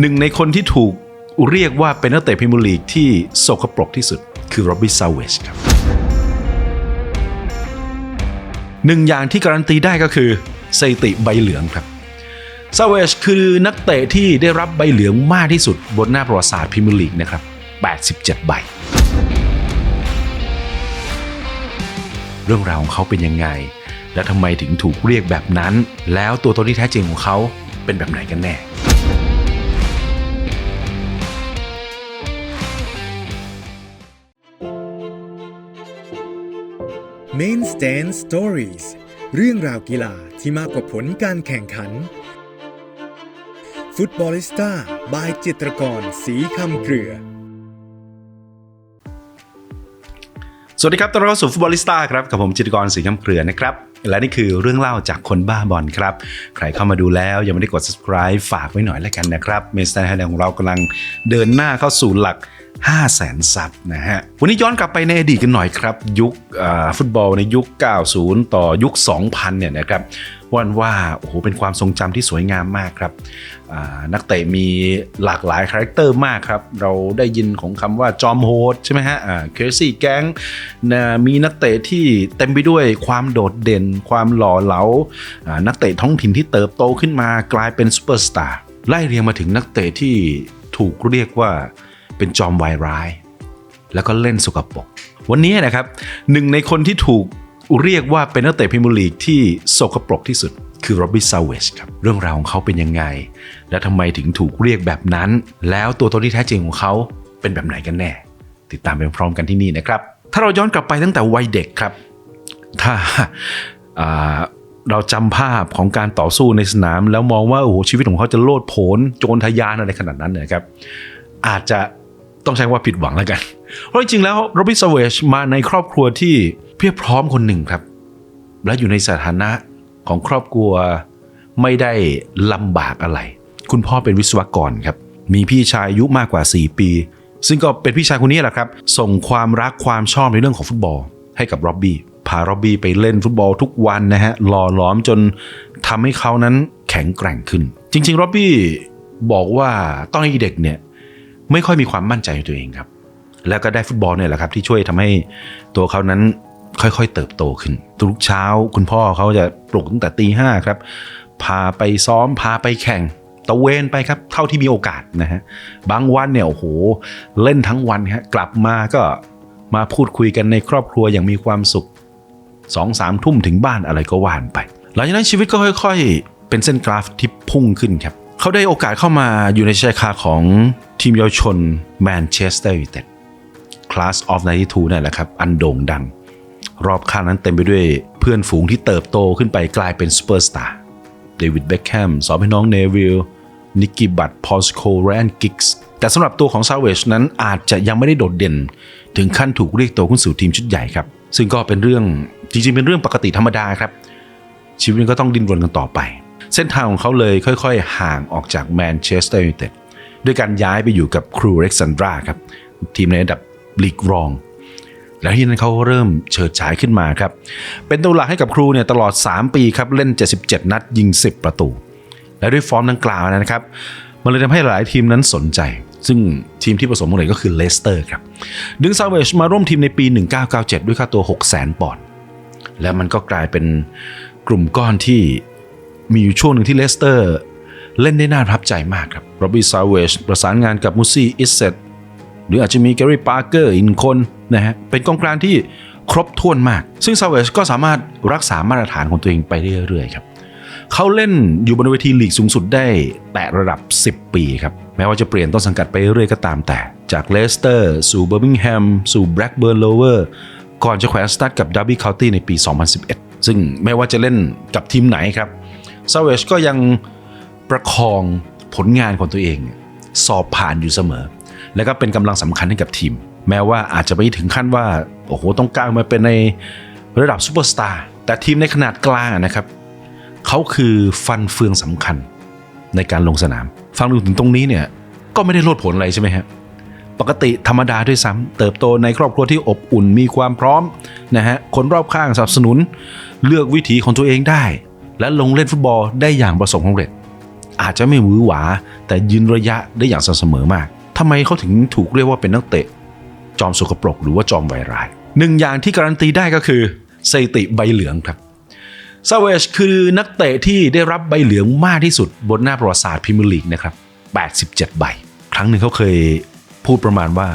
หนึ่งในคนที่ถูกเรียกว่าเป็นนักเตะพรีเมียร์ลีกที่โสกปรกที่สุดคือโรบบี้ซาเวชครับหนึ่งอย่างที่การันตีได้ก็คือสถิติใบเหลืองครับซาเวชคือนักเตะที่ได้รับใบเหลืองมากที่สุดบนหน้าประวัติศาสตร์พรีเมียร์ลีกนะครับ 87 ใบ เรื่องราวของเขาเป็นยังไง และทำไมถึงถูกเรียกแบบนั้น แล้วตัวตนที่แท้จริงของเขาเป็นแบบไหนกันแน่ Main Stand Stories เรื่องราวกีฬาที่มากกว่าผลการแข่งขัน ฟุตบอลิสต้าบายจิตรกรสีคำเกลือ สวัสดีครับต้อนรับสู่ฟุตบอลิสต้าครับ กับผมจิตรกรสีคำเกลือนะครับ และนี่คือเรื่องเล่าจากคนบ้าบอลครับ ใครเข้ามาดูแล้วยังไม่ได้กด subscribe ฝากไว้หน่อยแล้วกันนะครับเมสเตอร์ไฮแลนด์ของเรากำลังเดินหน้าเข้าสู่หลัก 5 0 0แสนซับนะฮะ วันนี้ย้อนกลับไปในอดีตกันหน่อยครับ ยุคฟุตบอลในยุค 90 ต่อยุค 2000 เนี่ยนะครับ วันว่าโอ้โหเป็นความทรงจำที่สวยงามมากครับนักเตะมีหลากหลายคาแรคเตอร์มากครับ เราได้ยินของคำว่าจอมโหดใช่ไหมฮะเคซี่แก๊งมีนักเตะที่เต็มไปด้วยความโดดเด่น ความหล่อเหลานักเตะท้องถิ่นที่เติบโตขึ้นมากลายเป็นซูเปอร์สตาร์ไล่เรียงมาถึงนักเตะที่ถูกเรียกว่าเป็นจอมวายร้าย แล้วก็เล่นสกปรกวันนี้นะครับหนึ่งในคนที่ถูก เรียกว่าเป็นนักเตะพรีเมียร์ลีกที่โสกปรกที่สุด คือโรบบี้ซาเวชครับ เรื่องราวของเขาเป็นยังไง และทำไมถึงถูกเรียกแบบนั้น แล้วตัวตนที่แท้จริงของเขาเป็นแบบไหนกันแน่ ติดตามไปพร้อมกันที่นี่นะครับ ถ้าเราย้อนกลับไปตั้งแต่วัยเด็กครับ ถ้าาเราจำภาพของการต่อสู้ในสนาม แล้วมองว่าโอ้โหชีวิตของเขาจะโลดโผนโจรทะยานอะไรขนาดนั้นเนะครับ อาจจะต้องใช้ว่าผิดหวังแล้วกัน เพราะจริงๆแล้วโรบินสเวชมาในครอบครัวที่ เพียบพร้อมคนหนึ่งครับ และอยู่ในสถานะของครอบครัวไม่ได้ลำบากอะไร คุณพ่อเป็นวิศวกรครับ มีพี่ชายอายุมากกว่า 4 ปี ซึ่งก็เป็นพี่ชายคนนี้แหละครับ ส่งความรักความชอบในเรื่องของฟุตบอล ให้กับร็อบบี้พาร็อบบี้ไปเล่นฟุตบอลทุกวันนะฮะหล่อหลอมจนทำให้เขานั้นแข็งแกร่งขึ้น จริงๆร็อบบี้บอกว่าตอนเด็กเนี่ยไม่ค่อยมีความมั่นใจในตัวเองครับ แล้วก็ได้ฟุตบอลเนี่ยแหละครับที่ช่วยทำให้ตัวเขานั้น ค่อยๆ เติบโตขึ้น ทุกเช้าคุณพ่อเขาจะปลุกตั้งแต่ตีห้าครับ พาไปซ้อมพาไปแข่งตะเวนไปครับเท่าที่มีโอกาสนะฮะบางวันเนี่ยโอ้โหเล่นทั้งวันฮะกลับมาก็มาพูดคุยกันในครอบครัวอย่างมีความสุขสองสามทุ่มถึงบ้านอะไรก็ว่านไป หลังจากนั้นชีวิตก็ค่อย ๆ เป็นเส้นกราฟที่พุ่งขึ้นครับเขาได้โอกาสเข้ามาอยู่ในชายคาของทีมเยาวชนแมนเชสเตอร์ยูไนเต็ด Class of 92นั่นแหละครับอันโด่งดัง รอบข้างนั้นเต็มไปด้วยเพื่อนฝูงที่เติบโตขึ้นไปกลายเป็นซูเปอร์สตาร์เดวิดเบคแฮมสองพี่น้องเนวิลนิกกี้บัตพอสโคแรนกิกส์แต่สำหรับตัวของซาเวชนั้นอาจจะยังไม่ได้โดดเด่น ถึงขั้นถูกเรียกตัวขึ้นสู่ทีมชุดใหญ่ครับ ซึ่งก็เป็นเรื่องจริงๆ เป็นเรื่องปกติธรรมดาครับ ชีวิตก็ต้องดิ้นรนกันต่อไป เส้นทางของเขาเลยค่อยๆ ห่างออกจากแมนเชสเตอร์ยูไนเต็ดด้วยการย้ายไปอยู่กับครูเร็กซันดราครับ ทีมในระดับลีกรอง แล้วที่นั้นเขาเริ่มเฉิดฉายขึ้นมาครับ เป็นตัวหลักให้กับครูเนี่ยตลอด 3 ปีครับเล่น 77 นัดยิง 10 ประตู และด้วยฟอร์มดังกล่าวนะครับ มันเลยทำให้หลายทีมนั้นสนใจ ซึ่งทีมที่ประสบผสำเร็จก็คือเลสเตอร์ครับดึงซาเวชมาร่วมทีมในปี 1997 ด้วยค่าตัว600,000ปอนด์และมันก็กลายเป็นกลุ่มก้อนที่มีอยู่ช่วงหนึ่งที่เลสเตอร์เล่นได้น่าประทับใจมากครับโรบบี้ซาเวชประสานงานกับมูซี่อิสเซต หรืออาจจะมีแกรี่ปาร์เกอร์อีกหนึ่งคนนะฮะเป็นกองกลางที่ครบถ้วนมาก ซึ่งซาเวชก็สามารถรักษามาตรฐานของตัวเองไปเรื่อยๆครับเขาเล่นอยู่บนเวทีลีกสูงสุดได้แตะระดับ 10 ปีครับ แม้ว่าจะเปลี่ยนต้นสังกัดไปเรื่อยๆก็ตามแต่ จากเลสเตอร์สู่เบอร์มิงแฮมสู่แบล็กเบิร์นโลเวอร์ก่อนจะแขวนสตาร์ทกับดับบี้คาน์ตี้ในปี 2011 ซึ่งไม่ว่าจะเล่นกับทีมไหนครับซาเวชก็ยังประคองผลงานของตัวเอง สอบผ่านอยู่เสมอ และก็เป็นกำลังสำคัญให้กับทีม แม้ว่าอาจจะไม่ถึงขั้นว่าโอ้โหต้องก้าวมาเป็นในระดับซูเปอร์สตาร์แต่ทีมในขนาดกลางนะครับเขาคือฟันเฟืองสำคัญในการลงสนาม ฟังดูถึงตรงนี้เนี่ยก็ไม่ได้โลดผลอะไรใช่ไหมฮะปกติธรรมดาด้วยซ้ำเติบโตในครอบครัวที่อบอุ่นมีความพร้อมนะฮะคนรอบข้างสนับสนุน เลือกวิถีของตัวเองได้ และลงเล่นฟุตบอลได้อย่างประสบความสำเร็จ อาจจะไม่หวือหวา แต่ยืนระยะได้อย่างสม่ำเสมอมาก ทำไมเขาถึงถูกเรียกว่าเป็นนักเตะ จอมสกปรกหรือว่าจอมไวรายหนึ่งอย่างที่การันตีได้ก็คือสถิติใบเหลืองครับซาเวชคือนักเตะที่ได้รับใบเหลืองมากที่สุดบนหน้าประวัติศาสตร์พรีเมียร์ลีกนะครับ87 ใบ ครั้งหนึ่งเขาเคยพูดประมาณว่า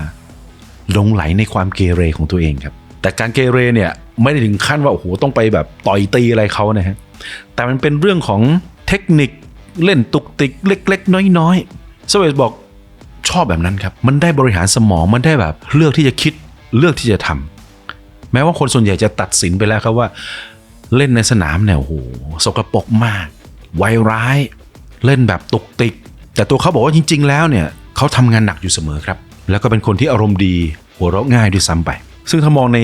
หลงไหลในความเกเรของตัวเองครับ แต่การเกเรเนี่ยไม่ได้ถึงขั้นว่าโอ้โหต้องไปแบบต่อยตีอะไรเขานะฮะ แต่มันเป็นเรื่องของเทคนิคเล่นตุกติกเล็ก ๆ น้อยๆซเวชบอก ชอบแบบนั้นครับ มันได้บริหารสมองมันได้แบบเลือกที่จะคิดเลือกที่จะทำแม้ว่าคนส่วนใหญ่จะตัดสินไปแล้วครับว่า เล่นในสนามเนี่ยโอ้โหสกรปรกมาก ไวร้าย เล่นแบบตุกติก แต่ตัวเขาบอกว่าจริง ๆ แล้วเนี่ยเขาทำงานหนักอยู่เสมอครับ แล้วก็เป็นคนที่อารมณ์ดี หัวเราะง่ายด้วยซ้ำไป ซึ่งถ้ามองใน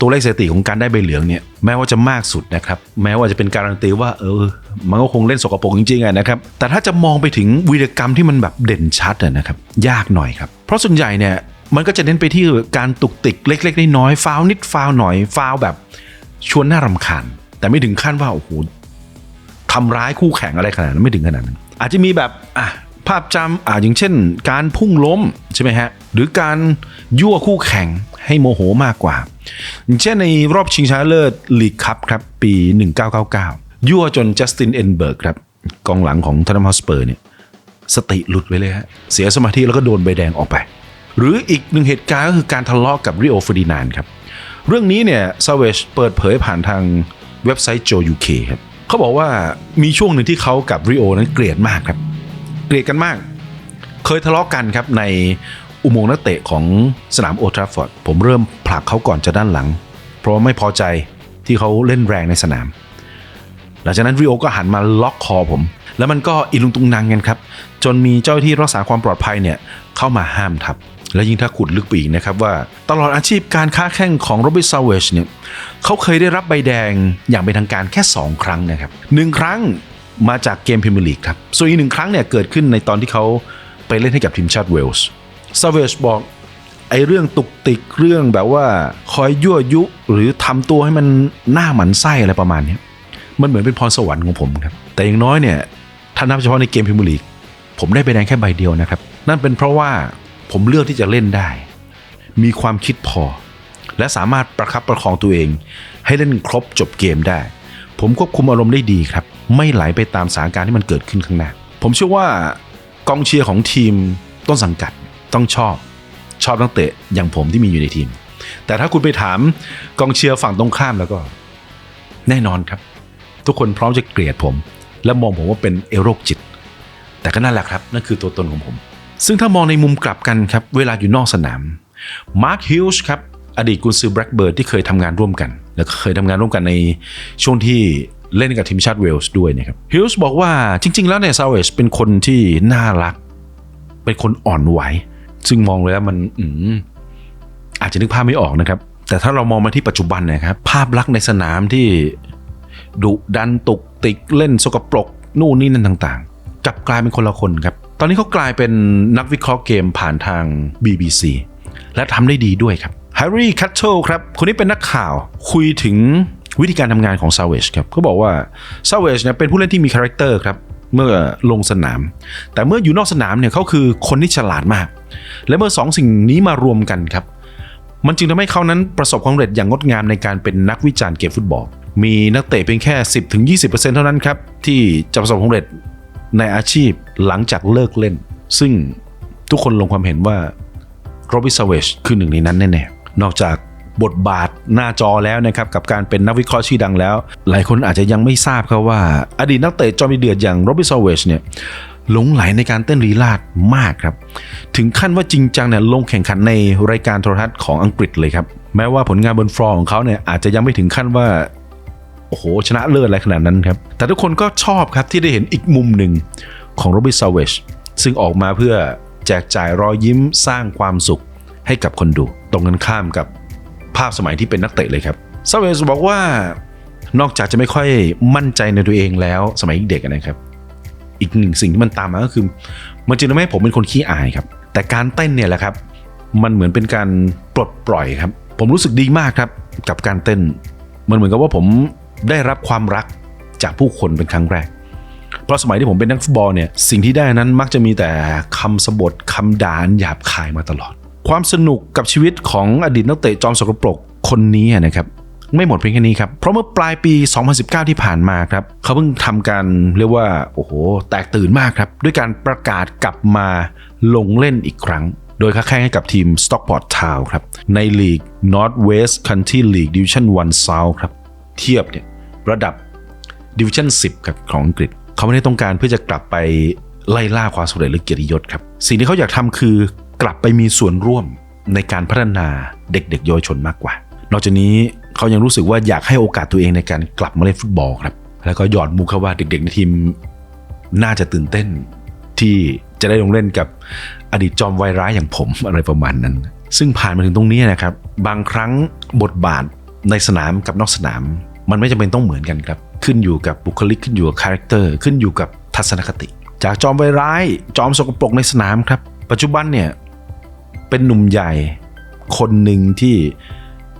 ตัวเลขสถิติของการได้ใบเหลืองเนี่ยแม้ว่าจะมากสุดนะครับแม้ว่าจะเป็นการันตีว่าเออมันก็คงเล่นสกปรกจริงๆอะนะครับแต่ถ้าจะมองไปถึงวีรกรรมที่มันแบบเด่นชัดนะครับยากหน่อยครับเพราะส่วนใหญ่เนี่ยมันก็จะเน้นไปที่การตุกติกเล็กๆน้อยๆฟาวนิดฟาวหน่อยฟาวแบบชวนน่ารำคาญแต่ไม่ถึงขั้นว่าโอ้โหทำร้ายคู่แข่งอะไรขนาดนั้นไม่ถึงขนาดนั้น อาจจะมีแบบอะ ภาพจำอ่าอย่างเช่น การพุ่งล้มใช่ไหมฮะหรือการยั่วคู่แข่งให้โมโหมากกว่า อย่างเช่นในรอบชิงชนะเลิศลีกคัพครับปี 1999 ยั่วจนจัสตินเอนเบิร์กครับกองหลังของทนนัมฮอสเปอร์เนี่ยสติหลุดไปเลยฮะเสียสมาธิแล้วก็โดนใบแดงออกไป หรืออีกหนึ่งเหตุการณ์ก็คือการทะเลาะกับริโอฟอร์ดินานครับเรื่องนี้เนี่ยซาเวชเปิดเผยผ่านทางเว็บไซต์โจยูเคครับเขาบอกว่ามีช่วงหนึ่งที่เขากับริโอนั้นเกลียดมากครับ เกลียดกันมาก เคยทะเลาะกันครับในอุโมงค์นักเตะของสนามโอทราฟอร์ดผมเริ่มผลักเขาก่อนจากด้านหลัง เพราะไม่พอใจที่เขาเล่นแรงในสนาม หลังจากนั้นริโอก็หันมาล็อกคอผม แล้วมันก็อีลุงตุงนางกันครับ จนมีเจ้าหน้าที่รักษาความปลอดภัยเนี่ยเข้ามาห้ามทับ และยิ่งถ้าขุดลึกไปอีกนะครับว่า ตลอดอาชีพการค้าแข่งของโรบินซาเวชเนี่ยเขาเคยได้รับใบแดงอย่างเป็นทางการแค่ 2 ครั้งนะครับหนึ่งครั้ง มาจากเกมพรีเมียร์ลีกครับ ส่วนอีกหนึ่งครั้งเนี่ยเกิดขึ้นในตอนที่เขาไปเล่นให้กับทีมชาติเวลส์ซาเวชบอกไอ้เรื่องตุกติกเรื่องแบบว่าคอยยั่วยุหรือทำตัวให้มันหน้าหมันไส้อะไรประมาณนี้มันเหมือนเป็นพรสวรรค์ของผมครับ แต่อย่างน้อยเนี่ยถ้านับเฉพาะในเกมพรีเมียร์ลีกผมได้ใบแดงแค่ใบเดียวนะครับ นั่นเป็นเพราะว่าผมเลือกที่จะเล่นได้ มีความคิดพอ และสามารถประคับประคองตัวเอง ให้เล่นครบจบเกมได้ ผมควบคุมอารมณ์ได้ดีครับ ไม่ไหลไปตามสถานการณ์ที่มันเกิดขึ้นข้างหน้า ผมเชื่อว่ากองเชียร์ของทีมต้นสังกัดต้องชอบชอบนักเตะอย่างผมที่มีอยู่ในทีม แต่ถ้าคุณไปถามกองเชียร์ฝั่งตรงข้ามแล้วก็ แน่นอนครับ ทุกคนพร้อมจะเกลียดผม และมองผมว่าเป็นเอโรคจิต แต่ก็นั่นแหละครับนั่นคือตัวตนของผม ซึ่งถ้ามองในมุมกลับกันครับเวลาอยู่นอกสนามมาร์คฮิลส์ครับอดีตกุนซือแบล็กเบิร์ดที่เคยทำงานร่วมกัน แล้วก็เคยทำงานร่วมกันในช่วงที่ เล่นกับทีมชาติเวลส์ด้วยนะครับฮิลส์บอกว่าจริง ๆ แล้วเนี่ยซาเวชเป็นคนที่น่ารัก เป็นคนอ่อนไหว ซึ่งมองเลยแล้วมันอือาจจะนึกภาพไม่ออกนะครับ แต่ถ้าเรามองมาที่ปัจจุบันเนะครับภาพลักษณ์ในสนามที่ดุดันตุกติกเล่นสกปรกนู่นนี่นั่นต่างๆกลับกลายเป็นคนละคนครับตอนนี้เขากลายเป็นนักวิเคราะห์เกมผ่านทาง BBC และทำได้ดีด้วยครับแฮร์รี่คัตเทิลครับคนนี้เป็นนักข่าวคุยถึง วิธีการทำงานของซาเวชครับเขาบอกว่าซาเวชเนี่ยเป็นผู้เล่นที่มีคาแรคเตอร์ครับเมื่อลงสนาม แต่เมื่ออยู่นอกสนามเนี่ยเขาคือคนที่ฉลาดมาก และเมื่อสองสิ่งนี้มารวมกันครับ มันจึงทำให้เขานั้นประสบความสำเร็จอย่างงดงามในการเป็นนักวิจารณ์เกมฟุตบอล มีนักเตะเพียงแค่ 10-20%เท่านั้นครับที่จะประสบความสำเร็จในอาชีพหลังจากเลิกเล่น ซึ่งทุกคนลงความเห็นว่าโรบิสเวชคือหนึ่งในนั้นแน่ๆนอกจาก บทบาทหน้าจอแล้วนะครับกับการเป็นนักวิเคราะห์ชื่อดังแล้ว หลายคนอาจจะยังไม่ทราบครับว่า อดีตนักเตะจอมเดือดอย่างโรบิสเวชเนี่ยหลงไหลในการเต้นลีลาดมากครับ ถึงขั้นว่าจริงจังเนี่ยลงแข่งขันในรายการโทรทัศน์ของอังกฤษเลยครับ แม้ว่าผลงานบนฟลอร์ของเขาเนี่ยอาจจะยังไม่ถึงขั้นว่าโอ้โหชนะเลิศอะไรขนาดนั้นครับ แต่ทุกคนก็ชอบครับที่ได้เห็นอีกมุมหนึ่งของโรบินซาเวชซึ่งออกมาเพื่อแจกจ่ายรอยยิ้มสร้างความสุขให้กับคนดู ตรงกันข้ามกับ ภาพสมัยที่เป็นนักเตะเลยครับซาเวชบอกว่านอกจากจะไม่ค่อยมั่นใจในตัวเองแล้วสมัยเด็กนะครับ อีกหนึ่งสิ่งที่มันตามมาก็คือ มันจึงทำให้ผมเป็นคนขี้อายครับ แต่การเต้นเนี่ยแหละครับ มันเหมือนเป็นการปลดปล่อยครับ ผมรู้สึกดีมากครับกับการเต้น มันเหมือนกับว่าผมได้รับความรักจากผู้คนเป็นครั้งแรก เพราะสมัยที่ผมเป็นนักฟุตบอลเนี่ยสิ่งที่ได้นั้นมักจะมีแต่คำสบทคำด่านหยาบคายมาตลอด ความสนุกกับชีวิตของอดีตนักเตะจอมสกปรกคนนี้นะครับไม่หมดเพียงแค่นี้ครับ เพราะเมื่อปลายปี 2019 ที่ผ่านมาครับ เขาเพิ่งทำการเรียกว่า โอ้โห แตกตื่นมากครับ ด้วยการประกาศกลับมาลงเล่นอีกครั้ง โดยค้าแข่งให้กับทีม Stockport Town ครับ ในลีก North West County League Division 1 South ครับ เทียบเนี่ยระดับดิวิชั่น10ครับของอังกฤษ เขาไม่ได้ต้องการเพื่อจะกลับไปไล่ล่าความสำเร็จหรือเกียรติยศครับ สิ่งที่เขาอยากทำคือ กลับไปมีส่วนร่วมในการพัฒนาเด็กๆเยาวชนมากกว่า นอกจากนี้เขายังรู้สึกว่าอยากให้โอกาสตัวเองในการกลับมาเล่นฟุตบอลครับแล้วก็หยอดมุกเขาว่าเด็กๆในทีมน่าจะตื่นเต้นที่จะได้ลงเล่นกับอดีตจอมวัยร้ายอย่างผมอะไรประมาณนั้น ซึ่งผ่านมาถึงตรงนี้นะครับ บางครั้งบทบาทในสนามกับนอกสนาม มันไม่จำเป็นต้องเหมือนกันครับ ขึ้นอยู่กับบุคลิกขึ้นอยู่กับคาแรคเตอร์ขึ้นอยู่กับทัศนคติ จากจอมไวายร้าย จอมสกปรกในสนามครับ ปัจจุบันเนี่ย เป็นหนุ่มใหญ่ คนหนึ่งที่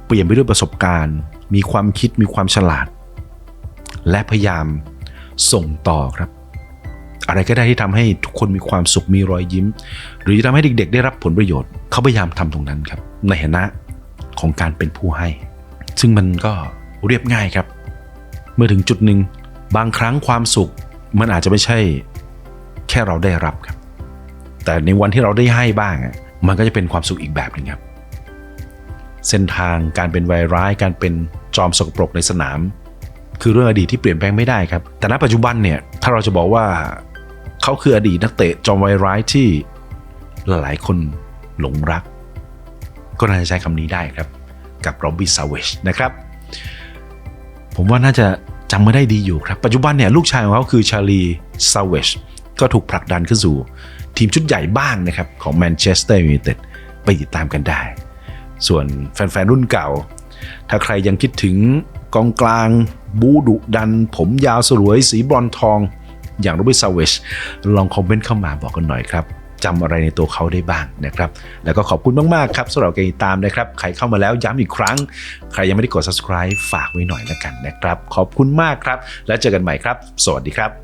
เปลี่ยนไปด้วยประสบการณ์ มีความคิดมีความฉลาด และพยายามส่งต่อครับ อะไรก็ได้ที่ทำให้ทุกคนมีความสุขมีรอยยิ้ม หรือจะทำให้เด็ก ๆ ได้รับผลประโยชน์ เขาพยายามทำตรงนั้นครับ ในฐานะของการเป็นผู้ให้ ซึ่งมันก็เรียบง่ายครับ เมื่อถึงจุดหนึ่งบางครั้งความสุขมันอาจจะไม่ใช่แค่เราได้รับครับ แต่ในวันที่เราได้ให้บ้างอะ มันก็จะเป็นความสุขอีกแบบหนึ่งครับ เส้นทางการเป็นวัยร้ายการเป็นจอมสกปรกในสนาม คือเรื่องอดีตที่เปลี่ยนแปลงไม่ได้ครับ แต่ณปัจจุบันเนี่ยถ้าเราจะบอกว่าเขาคืออดีตนักเตะจอมวัยร้ายที่หลายๆคนหลงรัก ก็น่าจะใช้คำนี้ได้ครับ กับร็อบบี้ซาเวชนะครับ ผมว่าน่าจะจำไม่ได้ดีอยู่ครับ ปัจจุบันเนี่ยลูกชายของเขาคือชาลีซาเวชก็ถูกผลักดันขึ้นสู่ ทีมชุดใหญ่บ้างนะครับของแมนเชสเตอร์ยูไนเต็ดไปติดตามกันได้ ส่วนแฟนๆรุ่นเก่า ถ้าใครยังคิดถึงกองกลางบูดุดัน ผมยาวสวยสีบรอนทอง อย่างโรบิซาเวชลองคอมเมนต์เข้ามาบอกกันหน่อยครับจำอะไรในตัวเขาได้บ้างนะครับ แล้วก็ขอบคุณมากๆครับสำหรับการติดตามนะครับ ใครเข้ามาแล้วย้ำอีกครั้ง ใครยังไม่ได้กด subscribe ฝากไว้หน่อยแล้วกันนะครับ ขอบคุณมากครับ แล้วเจอกันใหม่ครับ สวัสดีครับ